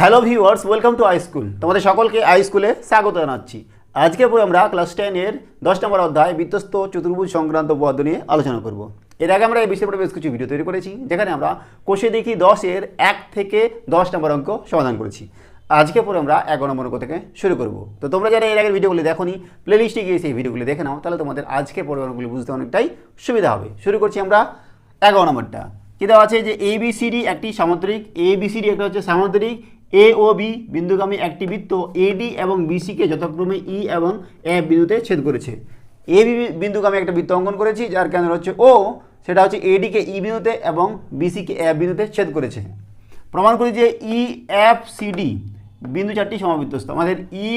Hello viewers, welcome to I school. তোমাদের সকলকে I স্কুলে স্বাগত জানাচ্ছি। আজকে পরে আমরা ক্লাস টেনের দশ নম্বর অধ্যায় বিত্তস্ত চতুর্ভুজ সংক্রান্ত পদ্ম নিয়ে আলোচনা করব। এর আগে আমরা এই বিষয়ে বেশ কিছু ভিডিও তৈরি করেছি, যেখানে আমরা কোষে দেখি দশের এক থেকে দশ নম্বর অঙ্ক সমাধান করেছি। আজকে পরে আমরা এগারো নম্বর অঙ্ক থেকে শুরু করব। তো তোমরা যারা এর আগের ভিডিওগুলি দেখোনি প্লেলিস্টে গিয়ে সেই ভিডিওগুলি দেখে নাও, তাহলে তোমাদের আজকে পরে অঙ্কগুলি বুঝতে অনেকটাই সুবিধা হবে। শুরু করছি আমরা এগারো নম্বরটা। কী দেওয়া আছে যে এ বি সি ডি একটি সামুদ্রিক এ বি সি ডি একটা হচ্ছে সামুদ্রিক এ ও বি বিন্দুগামী একটি বৃত্ত এডি এবং বিসিকে যথাক্রমে ই এবং এফ বিন্দুতে ছেদ করেছে। এ বি বিন্দুগামী একটা বৃত্ত অঙ্কন করেছি, যার কেন্দ্র হচ্ছে ও সেটা হচ্ছে এডিকে ই বিন্দুতে এবং বিসিকে এফ বিন্দুতে ছেদ করেছে। প্রমাণ করি যে ই এফ সিডি বিন্দু চারটি সমাবৃত্তস্ত আমাদের ই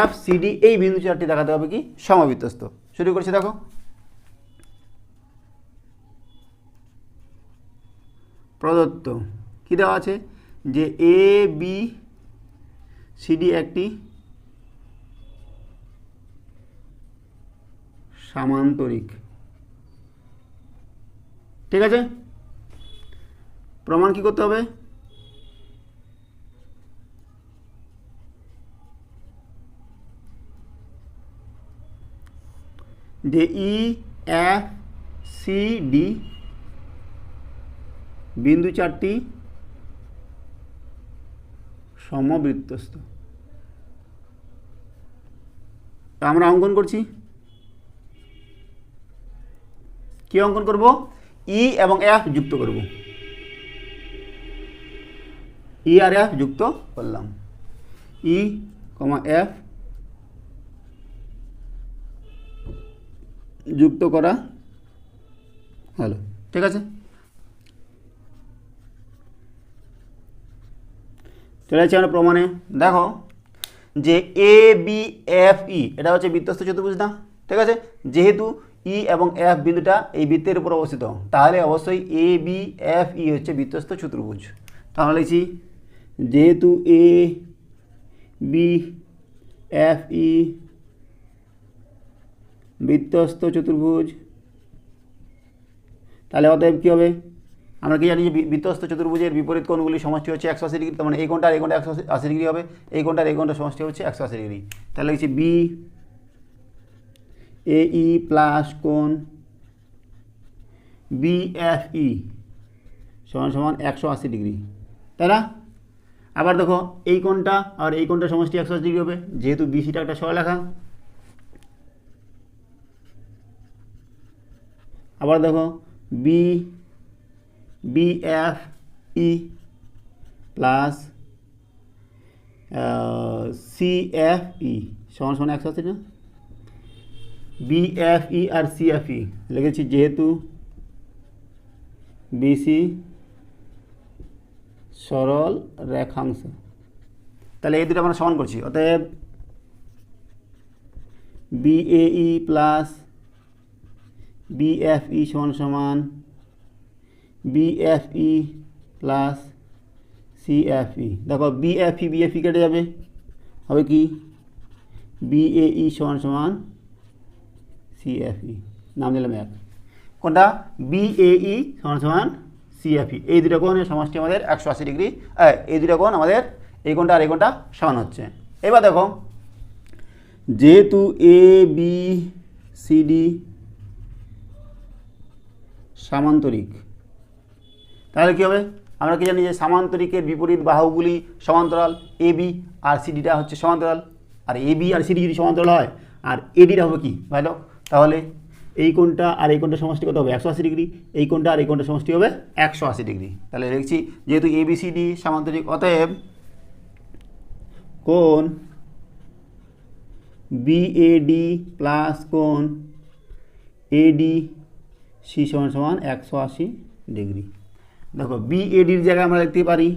এফ সিডি এই বিন্দু চারটি দেখাতে হবে কি? সমাবৃত্তস্ত শুরু করছি দেখো। প্রদত্ত। কী দেওয়া আছে? যে এ বি সিডি একটি সামান্তরিক। ঠিক আছে? প্রমাণ কি করতে হবে? যে ই এফ সি ডি বিন্দু চারটি সমবৃত্তস্থ। তা আমরা অঙ্কন করছি? কি অঙ্কন করব? ই এবং এফ যুক্ত করব। ই আর এফ যুক্ত করলাম। ই কমা এফ যুক্ত করা হলো। ঠিক আছে? চলে যাচ্ছি আমরা প্রমাণে। দেখো যে এ বি এফ ই এটা হচ্ছে বৃত্তস্থ চতুর্ভুজ না? ঠিক আছে? যেহেতু ই এবং এফ বিন্দুটা এই বৃত্তের উপর অবস্থিত, তাহলে অবশ্যই এ বি এফ ই হচ্ছে বৃত্তস্থ চতুর্ভুজ। তাহলে লিখছি, যেহেতু এ বি এফ ই বৃত্তস্থ চতুর্ভুজ, তাহলে অতএব কী হবে? আমরা কি জানি যে বি- বৃত্তস্থ চতুর্ভুজের বিপরীত কোণগুলি সমষ্টি হচ্ছে একশো আশি ডিগ্রি, তার মানে এই কোণটা আর এই কোণটা একশো আশি ডিগ্রি হবে, এই কোণটা আর এই কোণটা সমষ্টি হচ্ছে একশো আশি ডিগ্রি। তাহলে হচ্ছে বি এ ই প্লাস কোণ বি এফ ই সমান সমান একশো আশি ডিগ্রি। তাই না? আবার দেখো, এই কোণটা আর এই কোণটা সমষ্টি একশো আশি ডিগ্রি হবে, যেহেতু বিসিটা একটা সরলেখা আবার দেখো, B B F E plus C F E সমান সমান একশো আছে না? বি এফ ই আর সি এফ ই লিখেছি যেহেতু বিসি সরল রেখাংশ। তাহলে এই দুটো আমরা সমান করছি, অতএব বিএই প্লাস বিএফই সমান সমান বিএফই প্লাস সিএফই দেখো বিএফই বিএফই কেটে যাবে। হবে কি? বিএই সমান সমান সিএফই নাম দিলাম এক। কোনটা? বিএই সমান সমান সিএফই এই দুটো কোণের সমষ্টি আমাদের একশো আশি ডিগ্রি। এই দুটো কোণ আমাদের এই কোণটা আর এই কোণটা সমান হচ্ছে। এবার দেখো, যেহেতু এ বি সি ডি সামান্তরিক তাহলে কী হবে? আমরা কি জানি যে সামান্তরিকের বিপরীত বাহুগুলি সমান্তরাল এ বি আর সিডিটা হচ্ছে সমান্তরাল। আর এ বি আর সিডি যদি সমান্তরাল হয়, আর এডিটা হবে কি? ভালো তাহলে এই কোণটা আর এই কোণটা সমষ্টি কত হবে? একশো আশি ডিগ্রি। এই কোণটা আর এই কোণটা সমষ্টি হবে একশো আশি ডিগ্রি। তাহলে লিখছি যেহেতু এ বি সি ডি সামান্তরিক, অতএব কোণ বিএডি প্লাস কোণ এডি সি সমান সমান একশো আশি ডিগ্রি। দেখো বিএডির জায়গায় আমরা লিখতে পারি।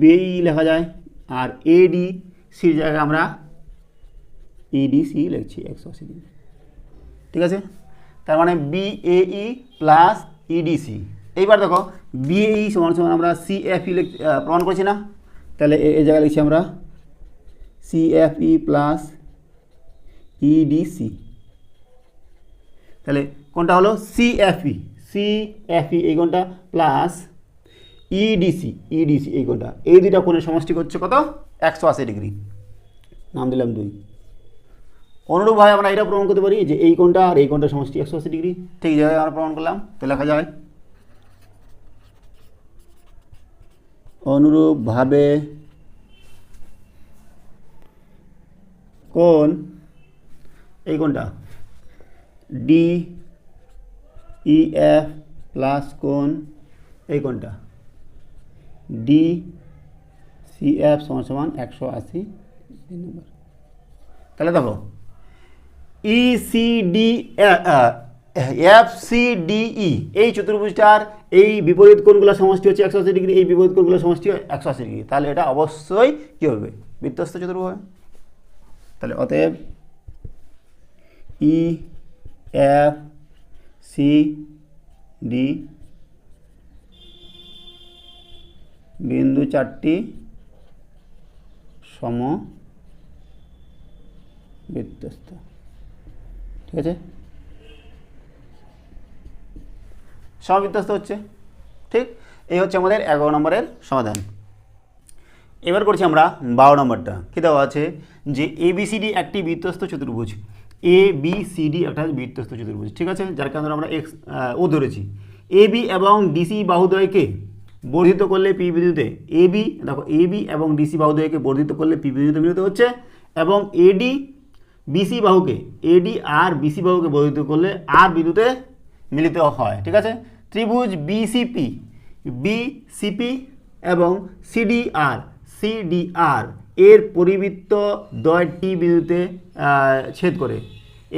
বিই লেখা যায়, আর এডি সির জায়গায় আমরা ইডিসি লিখছি একশো আশি ডিগ্রি ঠিক আছে? তার মানে বিএই প্লাস ইডিসি এইবার দেখো বিএই সমান সমান আমরা সিএফই প্রমাণ করছি না? তাহলে এই জায়গায় লিখছি আমরা সিএফই প্লাস ইডিসি তাহলে কোনটা হলো? সিএফই সিএফই এই কোনটা প্লাস ইডিসি ইডিসি এই কোণটা। এই দুইটা কোণের সমষ্টি হচ্ছে কত? একশো আশি ডিগ্রি। নাম দিলাম দুই। অনুরূপভাবে আমরা এটা প্রমাণ করতে পারি যে এই কোণটা আর এই কোণটা সমষ্টি একশো আশি ডিগ্রি। ঠিক জায়গায় আমরা প্রমাণ করলাম, তো লেখা যায়। অনুরূপভাবে কোণ, এই কোণটা ডি ই এফ প্লাস কোণ এই কোণটা। ডি সি এফ সমান সমান একশো আশি। নম্বর। তাহলে দেখো E C D F C D E এই চতুর্ভুজটার এই বিপরীত কোণগুলো সমষ্টি হচ্ছে একশো আশি ডিগ্রি এই বিপরীত কোণগুলো সমষ্টি একশো আশি ডিগ্রি। তাহলে এটা অবশ্যই কী হবে? বৃত্তস্ত চতুর্ভুজ তাহলে অতএব ই এফ সি, ডি, বিন্দু চারটি সম বৃত্তস্ত ঠিক আছে? সমবৃত্তস্ত হচ্ছে। ঠিক? এই হচ্ছে আমাদের এগারো নম্বরের সমাধান। এবার করছি আমরা বারো নম্বরটা। কী দেওয়া আছে? যে এ বি সি ডি একটি বৃত্তস্ত চতুর্ভুজ। এ বি সি ডি একটা বৃত্তস্ত চতুর্ভুজ ঠিক আছে? যার কারণে আমরা এক্স ও ধরেছি। এ বি এবং ডিসি বাহুদ্বয়কে বর্ধিত করলে পি বিন্দুতে? এ বি দেখো এ বি এবং ডিসি বাহুদ্বয়কে বর্ধিত করলে পি বিন্দুতে মিলিত হচ্ছে এবং এডি বিসি বাহুকে এডি আর বিসি বাহুকে বর্ধিত করলে আর বিন্দুতে মিলিত হয় ঠিক আছে? ত্রিভুজ বিসিপি বিসিপি এবং সিডিআর সিডিআর এর পরিবৃত্ত দয় টি বিন্দুতে আহ, ছেদ করে।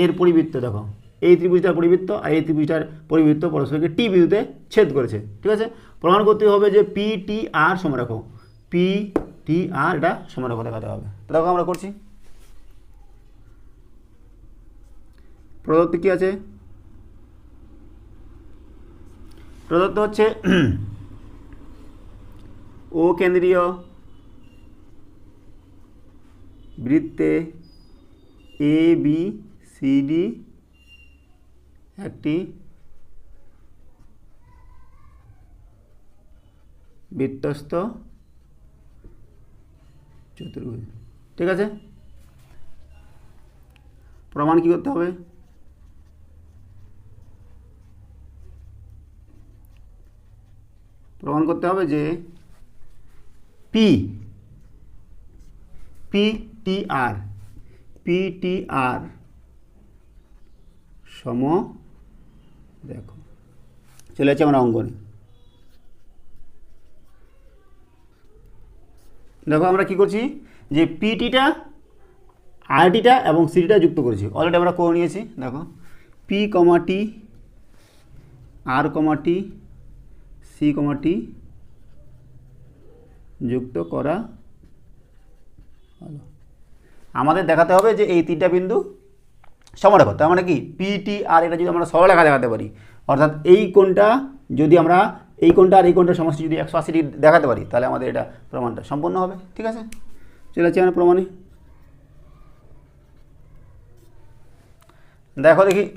এর পরিবৃত্ত দেখো। এই ত্রিভুজটার পরিবৃত্ত আর এই ত্রিভুজটার পরিবৃত্ত পরস্পরকে টি বিন্দুতে ছেদ করেছে, ঠিক আছে? প্রমাণ করতে হবে যে পি টি আর সমান রাখো। পি টি আর এটা সমান রাখো, দেখাতে হবে। দেখো আমরা করছি। প্রদত্ত কি আছে? প্রদত্ত হচ্ছে ও কেন্দ্রীয় বৃত্তে এ বি সি ডি একটি বৃত্তস্ত চতুর্ভুজ। ঠিক আছে? প্রমাণ কি করতে হবে? প্রমাণ করতে হবে যে P P T R P T R সম, দেখো, চলে যাচ্ছে আমরা অঙ্কনে। দেখো আমরা কি করছি? যে পিটিটা আরটিটা এবং সিটিটা যুক্ত করেছি। অলরেডি আমরা করে নিয়েছি, দেখো। পি কমা টি আর কমা টি সি কমা টি যুক্ত করা আমাদের দেখাতে হবে যে এই তিনটা বিন্দু সমরেখা তার মানে কি? পিটি আর এটা যদি আমরা সরলরেখা দেখাতে পারি, অর্থাৎ এই কোণটা যদি আমরা, এই কোণটা আর এই কোণটার সমষ্টি যদি একশো আশি ডিগ্রি দেখাতে পারি, তাহলে আমাদের এটা প্রমাণটা সম্পূর্ণ হবে। ঠিক আছে? চলে যাচ্ছি আমরা প্রমাণে। দেখো দেখি।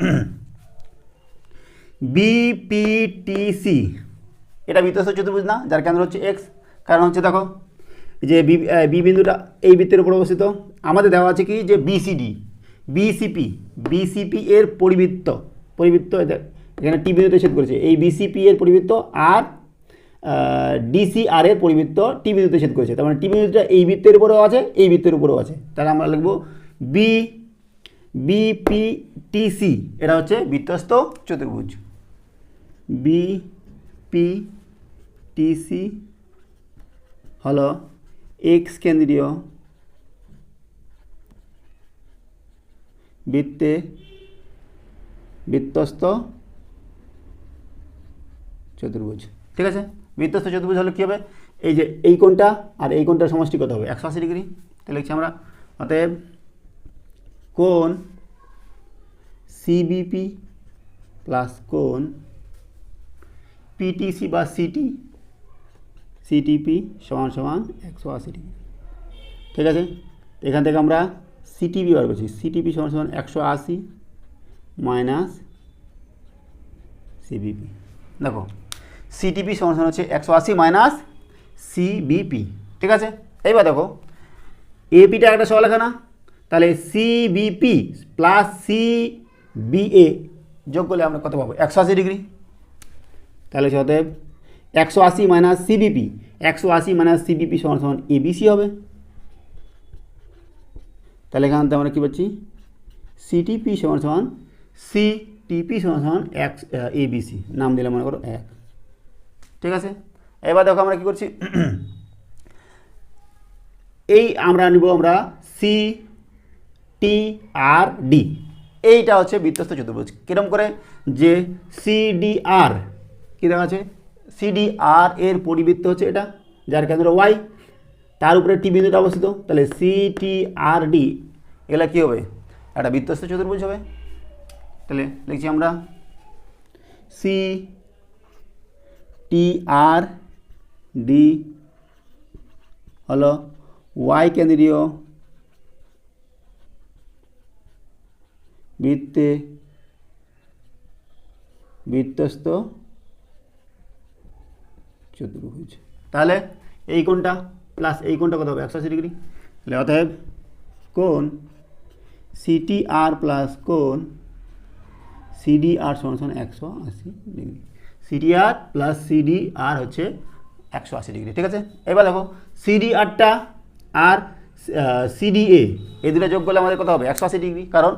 বিপিটিসি এটা বৃত্তস্থ চতুর্ভুজ না, যার কেন্দ্র হচ্ছে এক্স কারণ হচ্ছে দেখো যে বি বিন্দুটা এই বৃত্তের উপর অবস্থিত। আমাদের দেওয়া আছে কি? যে বিসিডি বিসিপি বিসিপি এর পরিবৃত্ত পরিবৃত্ত এখানে টি বিন্দুতে ছেদ করেছে। এই বিসিপি এর পরিবৃত্ত আর ডিসিআর এর পরিবৃত্ত টি বিন্দুতে ছেদ করেছে। তার মানে টি বিন্দুটা এই বৃত্তের উপরেও আছে, এই বৃত্তের উপরেও আছে। তাহলে আমরা লিখব বি বিপিটিসি এটা হচ্ছে বৃত্তস্থ চতুর্ভুজ। বি পি টিসি হলো এক্স কেন্দ্রীয় বৃত্তে বৃত্তস্থ চতুর্ভুজ। ঠিক আছে? বৃত্তস্থ চতুর্ভুজ হলে কী হবে? এই যে এই কোণটা আর এই কোণটার সমষ্টি কত হবে? একশো আশি ডিগ্রি। তাহলে লিখছি আমরা। অতএব কোণ সিবিপি প্লাস কোণ পিটিসি বা সিটি সিটিপি সমান সমান একশো আশি ডিগ্রি। ঠিক আছে? এখান থেকে আমরা সিটিপি বার করছি। সিটিপি সমান সমান একশো আশি মাইনাস সিবিপি দেখো সিটিপি সমান সমান হচ্ছে একশো আশি মাইনাস সিবিপি ঠিক আছে? এইবার দেখো এপিটা একটা সরলরেখা না? তাহলে সিবিপি প্লাস সিবিএ যোগ করলে আমরা কত পাবো? একশো আশি ডিগ্রি। তাহলে অতএব একশো আশি মাইনাস সিবিপি একশো আশি মাইনাস সিবিপি সমান সমান এবিসি হবে। তাহলে এখান থেকে আমরা কী পাচ্ছি? সিটিপি সমান সমান সিটিপি সমান সমান এক এবিসি নাম দিলে মনে করো এক। ঠিক আছে? এবার দেখো আমরা কী করছি? এই আমরা নিব আমরা সি টি আর ডি এইটা হচ্ছে বৃত্তস্থ চতুর্ভুজ। কিরম করে? যে সিডিআর কী দেখা আছে সিডিআর এর পরিবৃত্ত হচ্ছে এটা, যার কেন্দ্র ওয়াই তার উপরে টি বিন্দুটা অবস্থিত, তাহলে সি টি আর ডি এগুলা কী হবে? একটা বৃত্তস্থ চতুর্ভুজ হবে। তাহলে লিখছি আমরা সি টি আর ডি হলো ওয়াই কেন্দ্রীয় বৃত্তে বৃত্তস্থ চতুর্ভুজ। তাহলে এই কোণটা প্লাস এই কোণটা কত হবে? একশো আশি ডিগ্রি। তাহলে অতএব কোণ সিটি আর প্লাস কোণ সিডি আর সমান সমান একশো আশি degree. CD R plus CD R হচ্ছে একশো আশি ডিগ্রি, ঠিক আছে? এবার দেখো সিডি আরটা আর সিডি এ এই দুটো যোগ করলে আমাদের কত হবে? একশো আশি ডিগ্রি, কারণ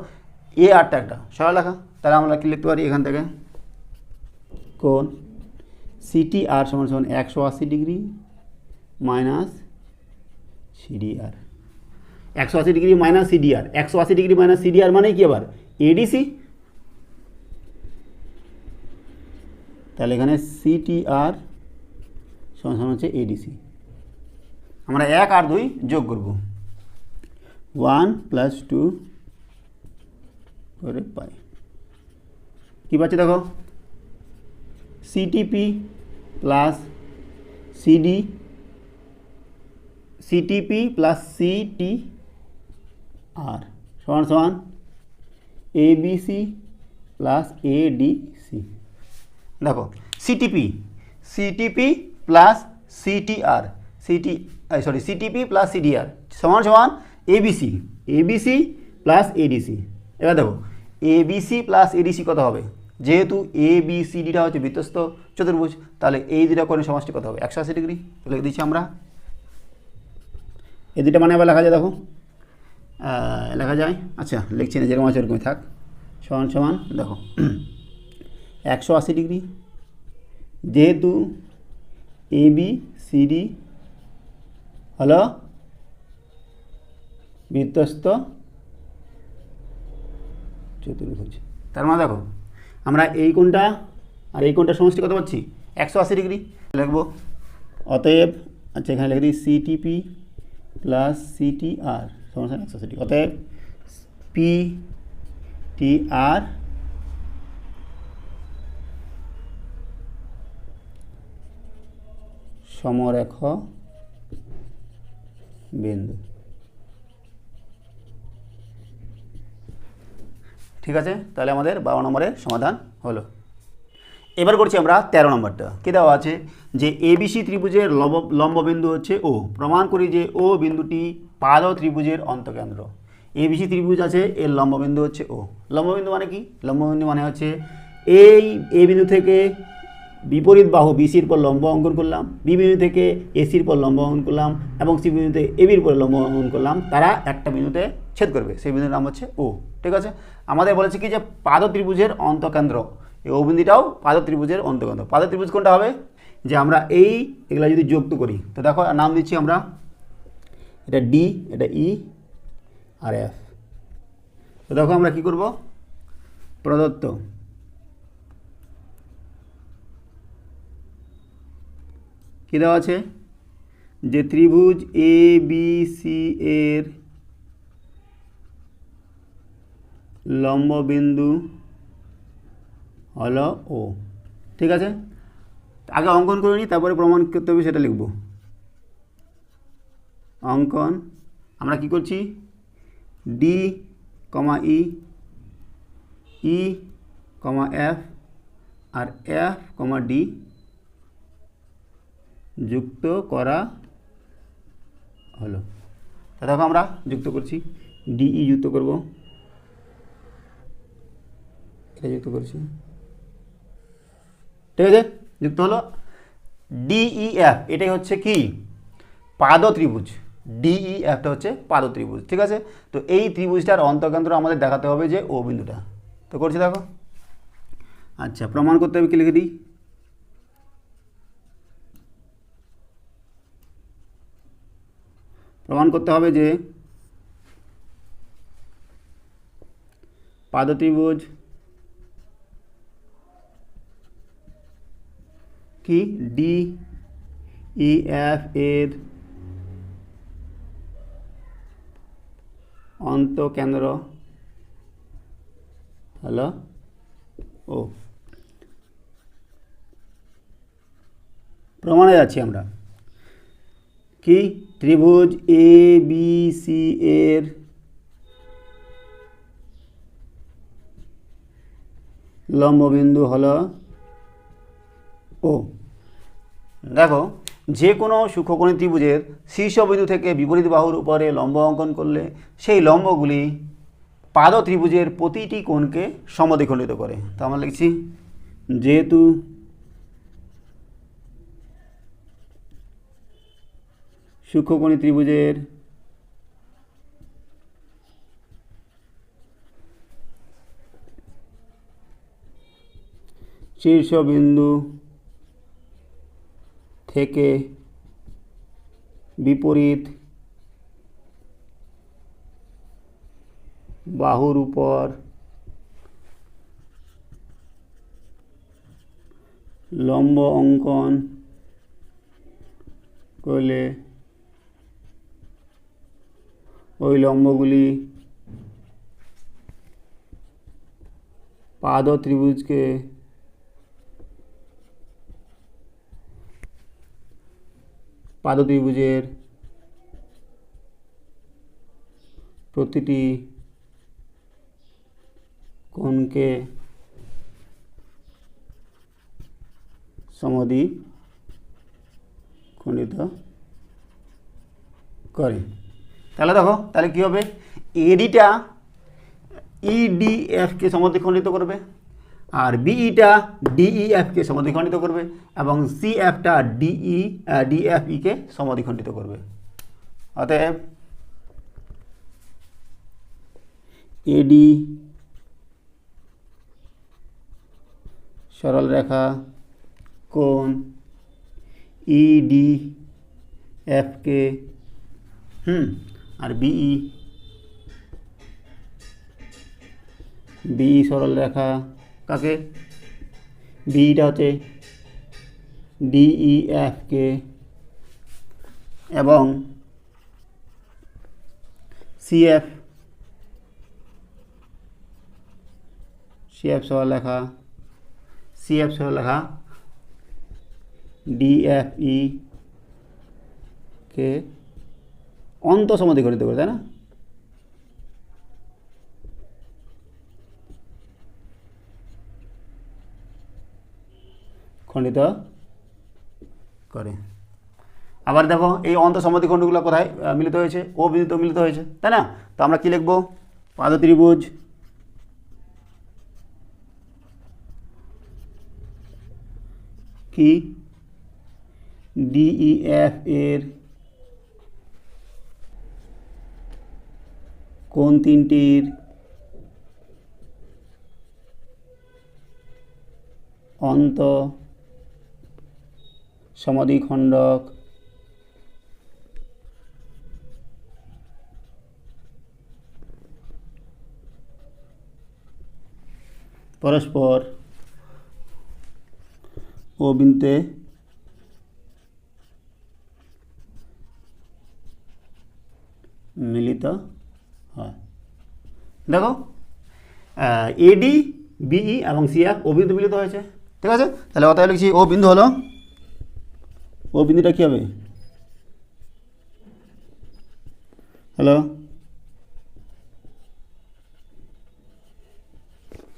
এ আরটা একটা। সরল লেখা, তাহলে আমরা কি লিখতে পারি এখান থেকে? কোণ সিটি আর সমান সমান একশো আশি ডিগ্রি মাইনাস সিডিআর একশো আশি ডিগ্রি মাইনাস সিডিআর একশো আশি ডিগ্রি মাইনাস সিডিআর মানে কি আবার? এডিসি তাহলে এখানে সিটিআর সমান সমান হচ্ছে এডিসি আমরা এক আর দুই যোগ করব। ওয়ান প্লাস টু করে পাই। কী পাচ্ছি দেখো? CTP plus CD CTP plus CT R সমান সমান এবিসি প্লাস এডিসি দেখো CTP CTP plus CTR CT sorry CTP plus CDR সমান সমান এবিসি এবিসি প্লাস এডিসি এবার দেখো এবিসি প্লাস এডিসি কত হবে? যেহেতু এ বি সি ডিটা হচ্ছে বৃত্তস্থ চতুর্ভুজ, তাহলে এই দুটা কোণের সমষ্টি কত হবে? একশো আশি ডিগ্রি লিখে দিচ্ছি আমরা। এই দুটা মানে আবার লেখা যায় দেখো। লেখা যায়। আচ্ছা লিখছি না, যেরকম আছে ওরকমই থাক। সমান সমান, দেখো। একশো আশি ডিগ্রি। যেহেতু এ বি সি ডি হলো বৃত্তস্থ চতুর্ভুজ। তার মানে দেখো, আমরা এই কোণটা আর এই কোণটা সমষ্টি কত পাচ্ছি? একশো আশি ডিগ্রি। লিখব। অতএব আচ্ছা এখানে লিখে দিই সিটিপি প্লাস সিটি আর আশি ডিগ্রি অতএব পি টি আর সমরেখ বিন্দু। ঠিক আছে? তাহলে আমাদের বারো নম্বরের সমাধান হলো। এবার করছি আমরা তেরো নম্বরটা। কী দেওয়া আছে? যে এবিসি ত্রিভুজের লম্ব লম্ববিন্দু হচ্ছে ও প্রমাণ করি যে ও বিন্দুটি পাদ ত্রিভুজের অন্তকেন্দ্র। এবিসি ত্রিভুজ আছে, এর লম্ববিন্দু হচ্ছে ও লম্ববিন্দু মানে কি? লম্ববিন্দু মানে হচ্ছে এই এ বিন্দু থেকে বিপরীত বাহু বিসির পর লম্ব অঙ্কন করলাম বি বিন্দু থেকে এসির পর লম্ব অঙ্কন করলাম এবং সি বিন্দুতে এবির পর লম্ব অঙ্কন করলাম, তারা একটা বিন্দুতে ছেদ করবে। সেই বিন্দুর নাম হচ্ছে ও ঠিক আছে? আমাদের বলেছে কি যে পাদ ত্রিভুজের অন্তকেন্দ্র। এই ও বিন্দুটাও পাদ ত্রিভুজের অন্তকেন্দ্র পাদ ত্রিভুজ কোনটা হবে? যে আমরা এই এগুলা যদি যুক্ত করি, তো দেখো নাম দিচ্ছি আমরা, এটা ডি, এটা ই আর এফ। তো দেখো আমরা কি করব? প্রদত্ত। কী দেওয়া আছে? যে ত্রিভুজ এ, বি, সি এর লম্ববিন্দু হলো ও। ঠিক আছে? আগে অঙ্কন করে নিই, তারপরে প্রমাণ করতে হবে, সেটা লিখব। অঙ্কন, আমরা কি করছি? D comma E E comma F আর এফ কমা ডি যুক্ত করা হলো। তা দেখো আমরা যুক্ত করছি। ডিই যুক্ত করব। এটা যুক্ত করছি। ঠিক আছে? যুক্ত হলো? ডিইএফ এটাই হচ্ছে কি? পাদ ত্রিভুজ ডিইএফটা হচ্ছে পাদ ত্রিভুজ ঠিক আছে? তো এই ত্রিভুজটার অন্তকেন্দ্র আমাদের দেখাতে হবে যে ও বিন্দুটা। তো করছি দেখো। আচ্ছা প্রমাণ করতে হবে কি লিখে দিই? প্রমাণ করতে হবে যে পাদ ত্রিভুজ কি? ডি ই এফ এর অন্তকেন্দ্র। হলো ও। প্রমাণে যাচ্ছি আমরা। কি? ত্রিভুজ এ বি সি এর লম্ববিন্দু হলো ও। দেখো, যে কোনো সূক্ষ্মকোণী ত্রিভুজের শীর্ষবিন্দু থেকে বিপরীত বাহুর উপরে লম্ব অঙ্কন করলে সেই লম্বগুলি পাদ ত্রিভুজের প্রতিটি কোণকে সমদ্বিখণ্ডিত করে। তো আমরা লিখছি, যেহেতু সূক্ষ্মকোণী ত্রিভুজের শীর্ষবিন্দু থেকে বিপরীত বাহুর উপর লম্ব অঙ্কন করলে ওই লম্বগুলি পাদ ত্রিভুজকে পাদ ত্রিভুজের প্রতিটি কোণকে সমাধি খণ্ডিত করে। তাহলে দেখো, তাহলে কী হবে? এডিটা ইডিএফকে সমদ্বিখণ্ডিত করবে। আর বিইটা ডিইএফকে সমদ্বিখণ্ডিত করবে এবং সিএফটা ডিই ডিএফইকে সমদ্বিখণ্ডিত করবে। অতএব এডি সরল রেখা কোণ ইডি এফকে হুম, আর বিই বিই সরল রেখা কাকে? বিইটা হচ্ছে ডিইএফকে এবং সিএফ সিএফ সহ লেখা সিএফ সহ লেখা ডিএফই কে অন্ত সমাধি করে, তাই না? খণ্ডিত করে। আবার দেখো এই অন্ত সমাধি খণ্ডগুলো কোথায় মিলিত হয়েছে? ও বিন্দুতে মিলিত হয়েছে। তাই না? তো আমরা কি লিখব? পাদ ত্রিভুজ কি ডিইএফ এর কোন তিনটির অন্ত সমাধিখণ্ডক। পরস্পর ও বিন্দুতে মিলিত হয়। দেখো এডি বিই এবং সিএফ ও বিন্দু মিলিত হয়েছে। ঠিক আছে? তাহলে অতএব লিখছি ও বিন্দু হলো ও বিন্দুটা কী হবে? হ্যালো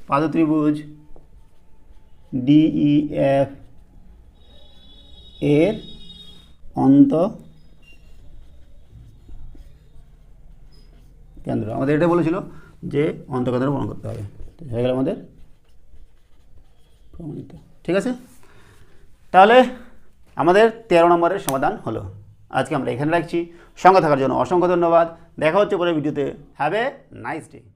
পাদ ত্রিভুজ ডিইএফ এর অন্ত কেন্দ্র। আমাদের এটা বলেছিল যে অন্তকেন্দ্র প্রমাণ করতে হবে। হয়ে গেল আমাদের প্রমাণিত। ঠিক আছে? তাহলে আমাদের তেরো নম্বরের সমাধান হলো। আজকে আমরা এখানে রাখছি। সঙ্গে থাকার জন্য অসংখ্য ধন্যবাদ। দেখা হচ্ছে পরে ভিডিওতে। Have a nice day